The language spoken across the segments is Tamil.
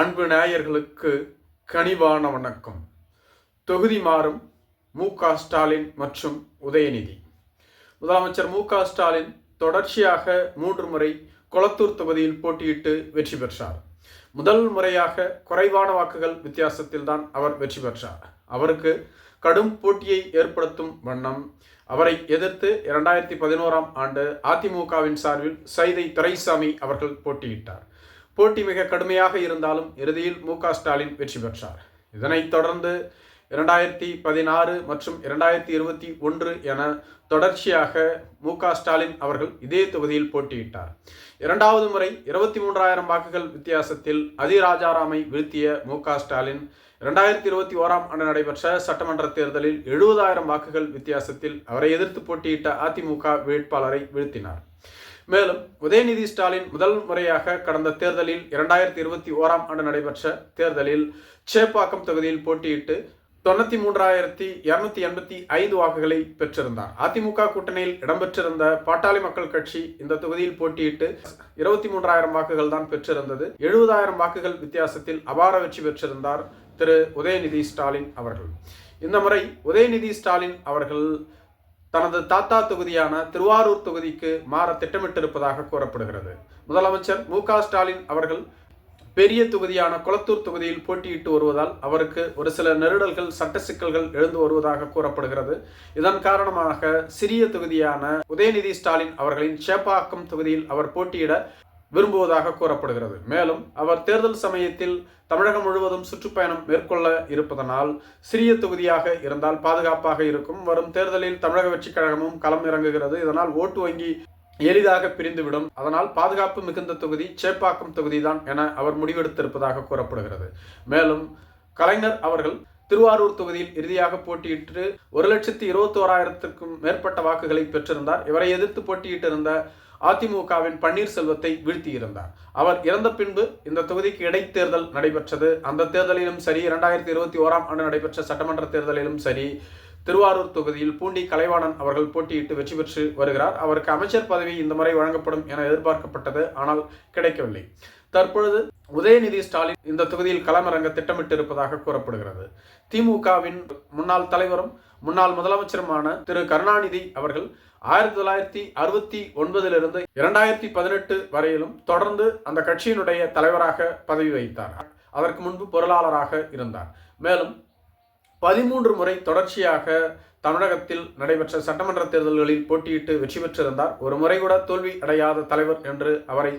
அன்பு நேயர்களுக்கு கனிவான வணக்கம். தொகுதி மாறும் மு க ஸ்டாலின் மற்றும் உதயநிதி. முதலமைச்சர் மு க ஸ்டாலின் தொடர்ச்சியாக மூன்று முறை கொளத்தூர் தொகுதியில் போட்டியிட்டு வெற்றி பெற்றார். முதல் முறையாக குறைவான வாக்குகள் வித்தியாசத்தில் தான் அவர் வெற்றி பெற்றார். அவருக்கு கடும் போட்டியை ஏற்படுத்தும் வண்ணம் அவரை எதிர்த்து இரண்டாயிரத்தி பதினோராம் ஆண்டு அதிமுகவின் சார்பில் சைதை துரைசாமி அவர்கள் போட்டியிட்டார். போட்டி மிக கடுமையாக இருந்தாலும் இறுதியில் மு ஸ்டாலின் வெற்றி பெற்றார். இதனைத் தொடர்ந்து இரண்டாயிரத்தி பதினாறு மற்றும் இரண்டாயிரத்தி இருபத்தி ஒன்று என தொடர்ச்சியாக மு ஸ்டாலின் அவர்கள் இதே தொகுதியில் போட்டியிட்டார். இரண்டாவது முறை இருபத்தி மூன்றாயிரம் வாக்குகள் வித்தியாசத்தில் அதிராஜாராமை வீழ்த்திய மு ஸ்டாலின் இரண்டாயிரத்தி இருபத்தி ஓராம் ஆண்டு நடைபெற்ற சட்டமன்ற தேர்தலில் எழுபதாயிரம் வாக்குகள் வித்தியாசத்தில் அவரை எதிர்த்து போட்டியிட்ட அதிமுக வேட்பாளரை வீழ்த்தினார். மேலும் உதயநிதி ஸ்டாலின் முதல் முறையாக கடந்த தேர்தலில் இரண்டாயிரத்தி இருபத்தி ஓராம் ஆண்டு நடைபெற்ற தேர்தலில் சேப்பாக்கம் தொகுதியில் போட்டியிட்டு தொண்ணூத்தி மூன்றாயிரத்தி இருநூத்தி எண்பத்தி ஐந்து வாக்குகளை பெற்றிருந்தார். அதிமுக கூட்டணியில் இடம்பெற்றிருந்த பாட்டாளி மக்கள் கட்சி இந்த தொகுதியில் போட்டியிட்டு இருபத்தி மூன்றாயிரம் வாக்குகள் தான் பெற்றிருந்தது. எழுபதாயிரம் வாக்குகள் வித்தியாசத்தில் அபார வெற்றி பெற்றிருந்தார் திரு உதயநிதி ஸ்டாலின் அவர்கள். இந்த முறை உதயநிதி ஸ்டாலின் அவர்கள் தனது தாத்தா தொகுதியான திருவாரூர் தொகுதிக்கு மாற திட்டமிட்டிருப்பதாக கூறப்படுகிறது. முதலமைச்சர் மு ஸ்டாலின் அவர்கள் பெரிய தொகுதியான குளத்தூர் தொகுதியில் போட்டியிட்டு வருவதால் அவருக்கு ஒரு சில நெருடல்கள் சட்ட சிக்கல்கள் எழுந்து வருவதாக கூறப்படுகிறது. இதன் காரணமாக சிறிய தொகுதியான உதயநிதி ஸ்டாலின் அவர்களின் சேப்பாக்கம் தொகுதியில் அவர் போட்டியிட விரும்புவதாக கூறப்படுகிறது. மேலும் அவர் தேர்தல் சமயத்தில் தமிழகம் முழுவதும் சுற்றுப்பயணம் மேற்கொள்ள இருப்பதனால் சிறிய தொகுதியாக இருந்தால் பாதுகாப்பாக இருக்கும். வரும் தேர்தலில் தமிழக வெற்றிக் கழகமும் களம் இறங்குகிறது. இதனால் ஓட்டு வங்கி எளிதாக பிரிந்துவிடும். அதனால் பாதுகாப்பு மிகுந்த தொகுதி சேப்பாக்கம் தொகுதிதான் என அவர் முடிவெடுத்திருப்பதாக கூறப்படுகிறது. மேலும் கலைஞர் அவர்கள் திருவாரூர் தொகுதியில் இறுதியாக போட்டியிட்டு ஒரு லட்சத்தி இருபத்தி ஓராயிரத்திற்கும் மேற்பட்ட வாக்குகளை பெற்றிருந்தார். இவரை எதிர்த்து போட்டியிட்டிருந்த அதிமுகவின் பன்னீர்செல்வத்தை வீழ்த்தியிருந்தார். அவர் இறந்த பின்பு இந்த தொகுதிக்கு இடைத்தேர்தல் நடைபெற்றது. அந்த தேர்தலிலும் சரி இரண்டாயிரத்தி இருபத்தி ஓராம் ஆண்டு நடைபெற்ற சட்டமன்ற தேர்தலிலும் சரி திருவாரூர் தொகுதியில் பூண்டி கலைவாணன் அவர்கள் போட்டியிட்டு வெற்றி பெற்று வருகிறார். அவருக்கு அமைச்சர் பதவி இந்த முறை வழங்கப்படும் என எதிர்பார்க்கப்பட்டது ஆனால் கிடைக்கவில்லை. தற்பொழுது உதயநிதி ஸ்டாலின் இந்த தொகுதியில் களமிறங்க திட்டமிட்டு இருப்பதாக கூறப்படுகிறது. திமுகவின் முன்னாள் தலைவரும் முன்னாள் முதலமைச்சருமான திரு கருணாநிதி அவர்கள் ஆயிரத்தி தொள்ளாயிரத்தி அறுபத்தி ஒன்பதிலிருந்து இரண்டாயிரத்தி பதினெட்டு வரையிலும் தொடர்ந்து அந்த கட்சியினுடைய தலைவராக பதவி வகித்தார். அதற்கு முன்பு பொருளாளராக இருந்தார். மேலும் பதிமூன்று முறை தொடர்ச்சியாக தமிழகத்தில் நடைபெற்ற சட்டமன்ற தேர்தல்களில் போட்டியிட்டு வெற்றி பெற்றிருந்தார். ஒரு முறை கூட தோல்வி அடையாத தலைவர் என்று அவரை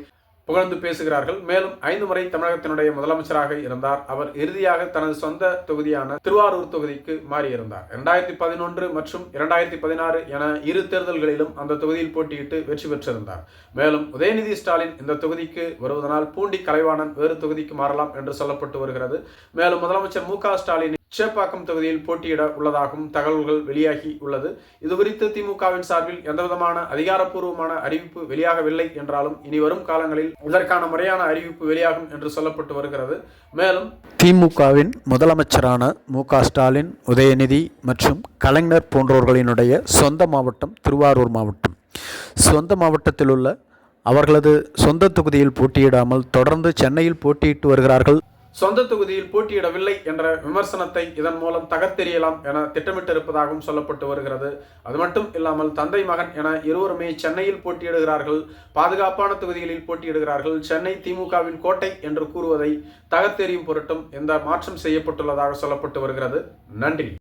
புகழ்ந்து பேசுகிறார்கள். மேலும் ஐந்து முறை தமிழகத்தினுடைய முதலமைச்சராக இருந்தார். அவர் இறுதியாக தனது சொந்த தொகுதியான திருவாரூர் தொகுதிக்கு மாறியிருந்தார். இரண்டாயிரத்தி பதினொன்று மற்றும் இரண்டாயிரத்தி பதினாறு என இரு தேர்தல்களிலும் அந்த தொகுதியில் போட்டியிட்டு வெற்றி பெற்றிருந்தார். மேலும் உதயநிதி ஸ்டாலின் இந்த தொகுதிக்கு வருவதனால் பூண்டி கலைவாணன் வேறு தொகுதிக்கு மாறலாம் என்று சொல்லப்பட்டு வருகிறது. மேலும் முதலமைச்சர் மு ஸ்டாலின் சேப்பாக்கம் தொகுதியில் போட்டியிட உள்ளதாகவும் தகவல்கள் வெளியாகி உள்ளது. இது குறித்து திமுகவின் சார்பில் எந்தவிதமான அதிகாரப்பூர்வமான அறிவிப்பு வெளியாகவில்லை என்றாலும் இனி வரும் காலங்களில் இதற்கான முறையான அறிவிப்பு வெளியாகும் என்று சொல்லப்பட்டு வருகிறது. மேலும் திமுகவின் முதலமைச்சரான மு ஸ்டாலின் உதயநிதி மற்றும் கலைஞர் போன்றவர்களினுடைய சொந்த மாவட்டம் திருவாரூர் மாவட்டம். சொந்த மாவட்டத்தில் உள்ள அவர்களது சொந்த தொகுதியில் போட்டியிடாமல் தொடர்ந்து சென்னையில் போட்டியிட்டு வருகிறார்கள் சொந்த தொகுதியில் போட்டியிடவில்லை என்ற விமர்சனத்தை இதன் மூலம் தகர்த்தெறியலாம் என திட்டமிட்டிருப்பதாகவும் சொல்லப்பட்டு வருகிறது. அது மட்டும் இல்லாமல் தந்தை மகன் என இருவருமே சென்னையில் போட்டியிடுகிறார்கள். பாதுகாப்பான தொகுதிகளில் போட்டியிடுகிறார்கள். சென்னை திமுகவின் கோட்டை என்று கூறுவதை தகர்த்தெறியும் பொருட்டும் இந்த மாற்றம் செய்யப்பட்டுள்ளதாக சொல்லப்பட்டு வருகிறது. நன்றி.